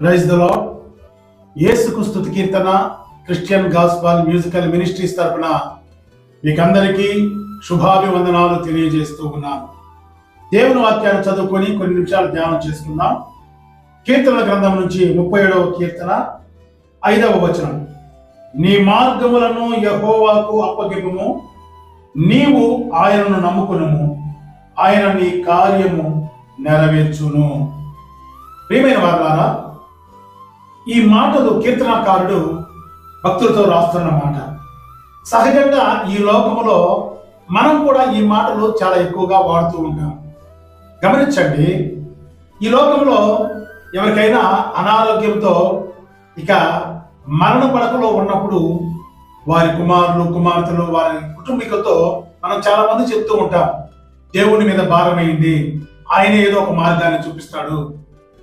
Praise the Lord యేసుకు స్థుతి కీర్తన క్రిస్టియన్ గాస్పాల్ మ్యూజికల్ మినిస్ట్రీస్ తరఫున మీకందరికీ శుభాభివందనాలు తెలియజేస్తూ ఉన్నాను. దేవుని వాక్యాన్ని చదువుకొని కొన్ని నిమిషాలు ధ్యానం చేసుకుందాం. కీర్తన గ్రంథం నుంచి ముప్పై ఏడవ కీర్తన ఐదవ వచనం. నీ మార్గములను యహోవాకు అప్పగింపుము నీవు ఆయనను నమ్ముకునుము ఆయన నీ కార్యము నెరవేర్చును. ప్రియమైన వారులారా ఈ మాటలు కీర్తనకారుడు భక్తులతో రాస్తున్న మాట. సహజంగా ఈ లోకములో మనం కూడా ఈ మాటలు చాలా ఎక్కువగా వాడుతూ ఉంటాం. గమనించండి ఈ లోకంలో ఎవరికైనా అనారోగ్యంతో ఇక మరణ పడకలో ఉన్నప్పుడు వారి కుమారులు కుమార్తెలు వారి కుటుంబీకులతో మనం చాలా మంది చెప్తూ ఉంటాం దేవుని మీద భారమైంది ఆయన ఏదో ఒక మార్గాన్ని చూపిస్తాడు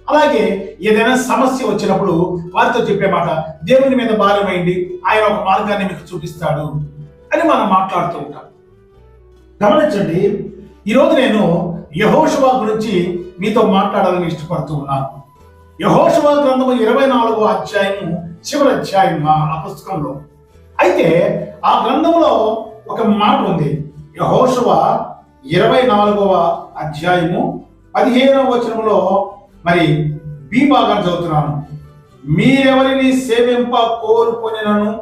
అలాగే ఏదైనా సమస్య వచ్చినప్పుడు వారితో చెప్పే మాట దేవుని మీద భారమైంది ఆయన ఒక మార్గాన్ని మీకు చూపిస్తాడు అని మనం మాట్లాడుతూ ఉంటాం. గమనించండి ఈరోజు నేను యహోషువా గురించి మీతో మాట్లాడాలని ఇష్టపడుతూ ఉన్నాను. యహోషువా గ్రంథము ఇరవై నాలుగో అధ్యాయము చివరి అధ్యాయం ఆ ఆ పుస్తకంలో. అయితే ఆ గ్రంథంలో ఒక మాట ఉంది. యహోషువ ఇరవై నాలుగవ అధ్యాయము పదిహేనవ వచనంలో మరి బి భాగం చదువుతున్నాను. మీరెవరిని సేవింప కోరుకొనినను?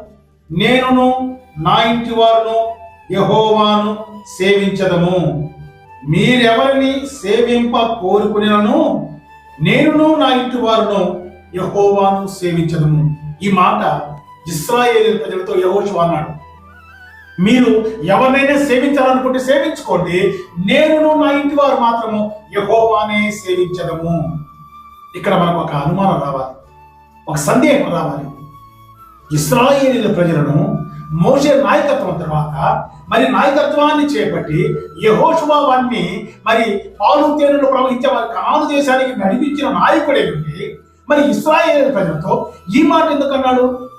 నేనును నా ఇంటి వారును యహోవాను సేవించదము. మీరెవరిని సేవింప కోరుకునేను నేనును నా ఇంటి వారును యహోవాను సేవించదము. ఈ మాట ఇస్రాయేల్ ప్రజలతో యహోషు అన్నాడు. మీరు ఎవరినైనా సేవించాలనుకుంటే సేవించుకోండి. నేనును నా ఇంటి వారు మాత్రము యహోవానే సేవించదము. ఇక్కడ మనకు ఒక అనుమానం రావాలి. ఒక సందేహం రావాలి. ఇస్రాయేలీల ప్రజలను మోసే నాయకత్వం తర్వాత మరి నాయకత్వాన్ని చేపట్టి యహోషువా వారిని మరి పాలు తేనెలు ప్రవహించే వారి కాను దేశానికి నడిపించిన నాయకుడే ఉండి మరి ఇస్రాయేల్ ప్రజలతో ఈ మాట ఎందుకు అన్నాడు?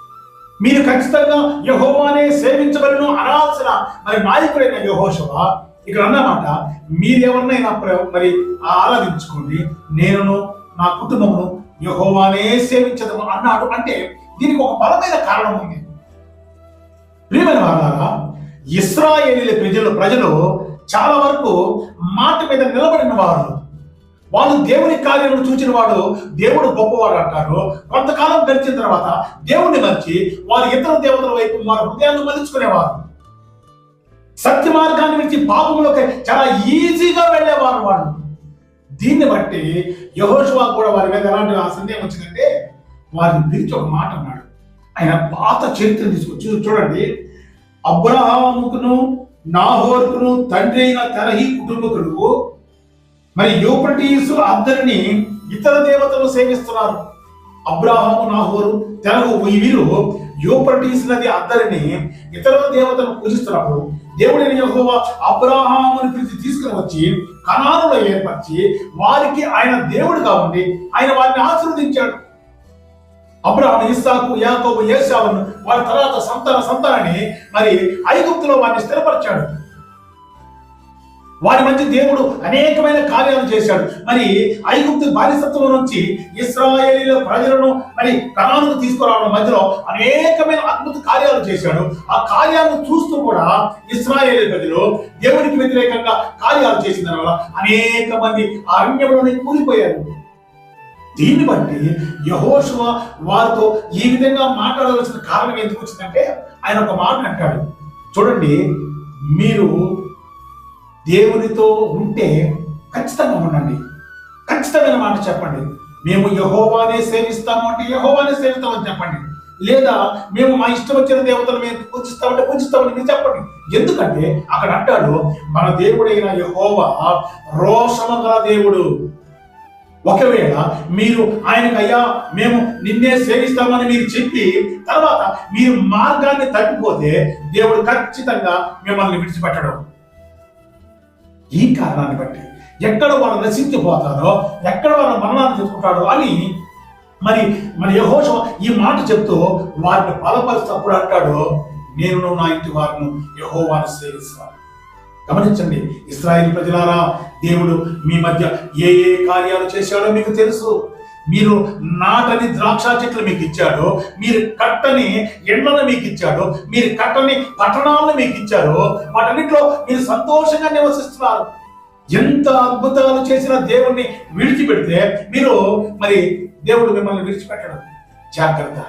మీరు ఖచ్చితంగా యహోవానే సేవించబలను అనాల్సిన మరి నాయకుడైన యహోషువా? ఇక్కడ అన్నమాట మీరెవరినైనా ప్ర- మరి ఆరాధించుకోండి. నేను నా కుటుంబమును యహోవానే సేవించదము అన్నాడు. అంటే దీనికి ఒక బలమైన కారణం ఉంది. ప్రియమైన వారారా ఇస్రాయేలీల ప్రజలు ప్రజలు చాలా వరకు మాట మీద నిలబడిన వారు. వాళ్ళు దేవుని కార్యాలను చూచిన వాడు దేవుడు గొప్పవాడు అంటారు. కొంతకాలం గడిచిన తర్వాత దేవుణ్ణి మర్చి వారు ఇతర దేవతల వైపు వారి హృదయాన్ని మలుచుకునేవారు. సత్య మార్గాన్ని విడిచి పాపంలోకి చాలా ఈజీగా వెళ్ళేవారు వాళ్ళు. దీన్ని బట్టి యహోషువా కూడా వారి మీద ఎలాంటి ఆ సందేహం వచ్చిందంటే వారిని పిలిచి ఒక మాట అన్నాడు. ఆయన పాత చరిత్ర తీసుకొచ్చి చూడండి. అబ్రహాముకును నాహోరుకును తండ్రి అయిన తెరహి కుటుంబకుడు మరి యూపటీసు అద్దరిని ఇతర దేవతలు సేవిస్తున్నారు. అబ్రాహాము నాహోరు తెరహు వీరు యూప్రటీస్ నది అద్దరిని ఇతర దేవతలు పూజిస్తున్నప్పుడు దేవుడైన యెహోవా అబ్రాహాముని పిలిచి తీసుకుని వచ్చి కణాలను ఏర్పరిచి వారికి ఆయన దేవుడిగా ఉండి ఆయన వారిని ఆశీర్వదించాడు. అబ్రహాం ఇస్సాకు యాకోబు ఏసావును వారి తర్వాత సంతాన సంతానాన్ని మరి ఐగుప్తులో వారిని స్థిరపరిచాడు. వారి మధ్య దేవుడు అనేకమైన కార్యాలు చేశాడు. మరి ఐగుప్తు బానిసత్వం నుంచి ఇస్రాయేలీల ప్రజలను మరి కణాలను తీసుకురావడం మధ్యలో అనేకమైన అద్భుత కార్యాలు చేశాడు. ఆ కార్యాలను చూస్తూ కూడా ఇస్రాయేలీ ప్రజలు దేవునికి వ్యతిరేకంగా కార్యాలు చేసిన వల్ల అనేక మంది ఆ అరణ్యంలోనే కూలిపోయారు. దీన్ని బట్టి యహోషువ వారితో ఈ విధంగా మాట్లాడవలసిన కారణం ఎందుకు వచ్చిందంటే ఆయన ఒక మాట అంటాడు. చూడండి మీరు దేవునితో ఉంటే ఖచ్చితంగా ఉండండి. ఖచ్చితమైన మాట చెప్పండి. మేము యహోవానే సేవిస్తాము అంటే యహోవానే సేవిస్తామని చెప్పండి. లేదా మేము మా ఇష్టం వచ్చిన దేవతలు మేము పూజిస్తామంటే పూజిస్తామని మీరు చెప్పండి. ఎందుకంటే అక్కడ అంటాడు మన దేవుడైన యహోవా రోషము గల దేవుడు. ఒకవేళ మీరు ఆయనకు అయ్యా మేము నిన్నే సేవిస్తామని మీరు చెప్పి తర్వాత మీరు మార్గాన్ని తప్పిపోతే దేవుడు ఖచ్చితంగా మిమ్మల్ని విడిచిపెట్టడం. ఈ కారణాన్ని బట్టి ఎక్కడ వాడు నశించిపోతాడో ఎక్కడ వాడు మరణాన్ని చెప్పుకుంటాడో అని మరి మరి యహోషవ ఈ మాట చెప్తూ వారిని బలపరిచినప్పుడు అంటాడు నేను నా ఇంటి వారిని యహోవాను సేవిస్తాను. గమనించండి ఇస్రాయేల్ ప్రజలారా దేవుడు మీ మధ్య ఏ ఏ కార్యాలు చేశాడో మీకు తెలుసు. మీరు నాటని ద్రాక్ష చెట్లు మీకు ఇచ్చాడు మీరు కట్టని ఎండను మీకు ఇచ్చాడు మీరు కట్టని పట్టణాలను మీకు ఇచ్చారు వాటన్నిటిలో మీరు సంతోషంగా నివసిస్తున్నారు. ఎంత అద్భుతాలు చేసిన దేవుణ్ణి విడిచిపెడితే మీరు మరి దేవుడు మిమ్మల్ని విడిచిపెట్టడం. జాగ్రత్త.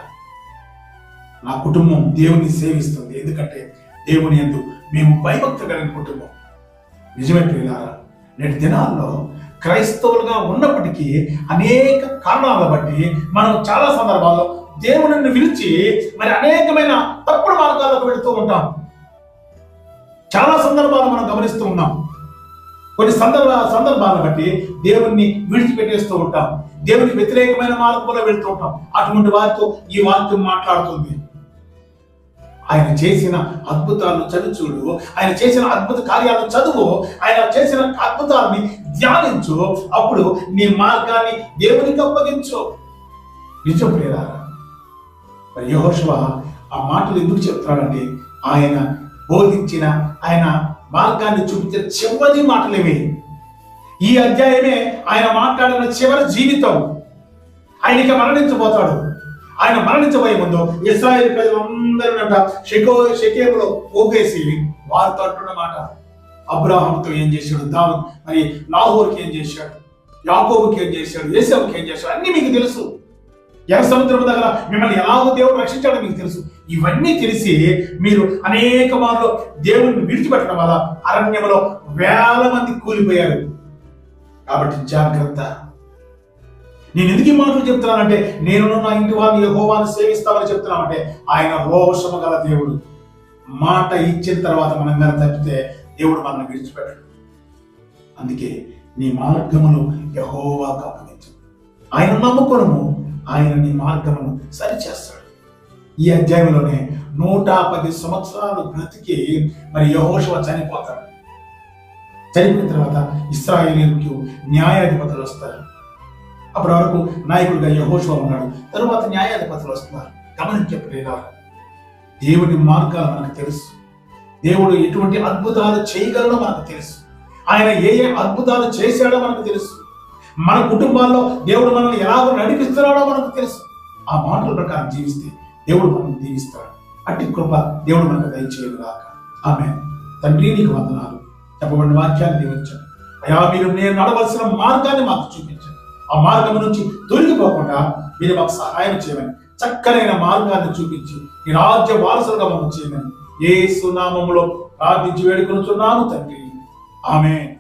నా కుటుంబం దేవుని సేవిస్తుంది. ఎందుకంటే దేవుని ఎందు మేము భయభక్తి కలిగిన కుటుంబం. నిజమే ప్రియులారా నేటి దినాల్లో క్రైస్తవులుగా ఉన్నప్పటికీ అనేక కారణాలను బట్టి మనం చాలా సందర్భాల్లో దేవుని విలిచి మరి అనేకమైన తప్పుడు మార్గాలకు వెళుతూ ఉంటాం. చాలా సందర్భాలు మనం గమనిస్తూ ఉన్నాం. కొన్ని సందర్భ సందర్భాలను బట్టి దేవుణ్ణి విడిచిపెట్టేస్తూ ఉంటాం. దేవునికి వ్యతిరేకమైన మార్గంలో వెళ్తూ ఉంటాం. అటువంటి వారితో ఈ వాక్యం మాట్లాడుతుంది. ఆయన చేసిన అద్భుతాలను చదువుచూడు ఆయన చేసిన అద్భుత కార్యాలను చదువు. ఆయన చేసిన అద్భుతాలని ధ్యానించు. అప్పుడు నీ మార్గాన్ని దేవునికి అప్పగించు. నిజం లేదా మరి యెహోషువ ఆ మాటలు ఎందుకు చెప్తాడండి ఆయన బోధించిన ఆయన మార్గాన్ని చూపించిన చివరి మాటలేవి ఈ అధ్యాయమే ఆయన మాట్లాడిన చివరి జీవితం. ఆయనకి మరణించబోతాడు. ఆయన మరణించబోయే ముందు ఇస్రాయేల్ ప్రజలందరూ షెకో షెకేములో పోగేసి వారితో అంటున్న మాట. అబ్రాహాంతో ఏం చేశాడు? దావు మరి నాహోర్కి ఏం చేశాడు? యాకోబుకి ఏం చేశాడు? ఏసావుకి ఏం చేశాడు? అన్ని మీకు తెలుసు. ఎర్ర సముద్రం దగ్గర మిమ్మల్ని ఎలాగో దేవుడు రక్షించాడో మీకు తెలుసు. ఇవన్నీ తెలిసి మీరు అనేక మార్లు దేవుడిని విడిచిపెట్టడం వల్ల అరణ్యంలో వేల మంది కూలిపోయారు. కాబట్టి జాగ్రత్త. నేను ఎందుకు ఈ మాటలు చెప్తున్నానంటే నేను నా ఇంటి వారిని యహోవాను సేవిస్తామని చెప్తున్నామంటే ఆయన రోషము గల దేవుడు. మాట ఇచ్చిన తర్వాత మనం కనుక తప్పితే దేవుడు మనల్ని విడిచిపెట్టడు. అందుకే నీ మార్గమును యహోవాకు అప్పగించు ఆయన నమ్ముకొనము ఆయన నీ మార్గమును సరిచేస్తాడు. ఈ అధ్యాయంలోనే నూట పది సంవత్సరాలు బ్రతికి మరి యహోషవ చనిపోతాడు. చనిపోయిన తర్వాత ఇస్రాయేలీలకు న్యాయాధిపతులు వస్తారు. అప్పటి వరకు నాయకుడిగా యహోషవ ఉన్నాడు. తరువాత న్యాయాధిపతులు వస్తున్నారు. గమనించే ప్రియులారా దేవుడి మార్గాలు మనకు తెలుసు. దేవుడు ఎటువంటి అద్భుతాలు చేయగలడో మనకు తెలుసు. ఆయన ఏ ఏ అద్భుతాలు చేశాడో మనకు తెలుసు. మన కుటుంబాల్లో దేవుడు మనల్ని ఎలాగో నడిపిస్తున్నాడో మనకు తెలుసు. ఆ మాటల ప్రకారం జీవిస్తే దేవుడు మనల్ని దీవిస్తాడు. అట్టి కృప దేవుడు మనకు దయచేయదు ఆమె తండ్రి నీకు వందనాలు. చెప్పబడిన వాక్యాన్ని దీవించండి. అయా మీరు నేను నడవలసిన మార్గాన్ని మాకు చూపించండి. ఆ మార్గం నుంచి తొలగిపోకుండా మీరు మాకు సహాయం చేయమని చక్కనైన మార్గాన్ని చూపించి ఈ రాజ్య వారసులుగా మమ్మల్ని చేయమని ఏ సునామంలో ప్రార్థించి వేడుకొనుచున్నాను తండ్రి. ఆమె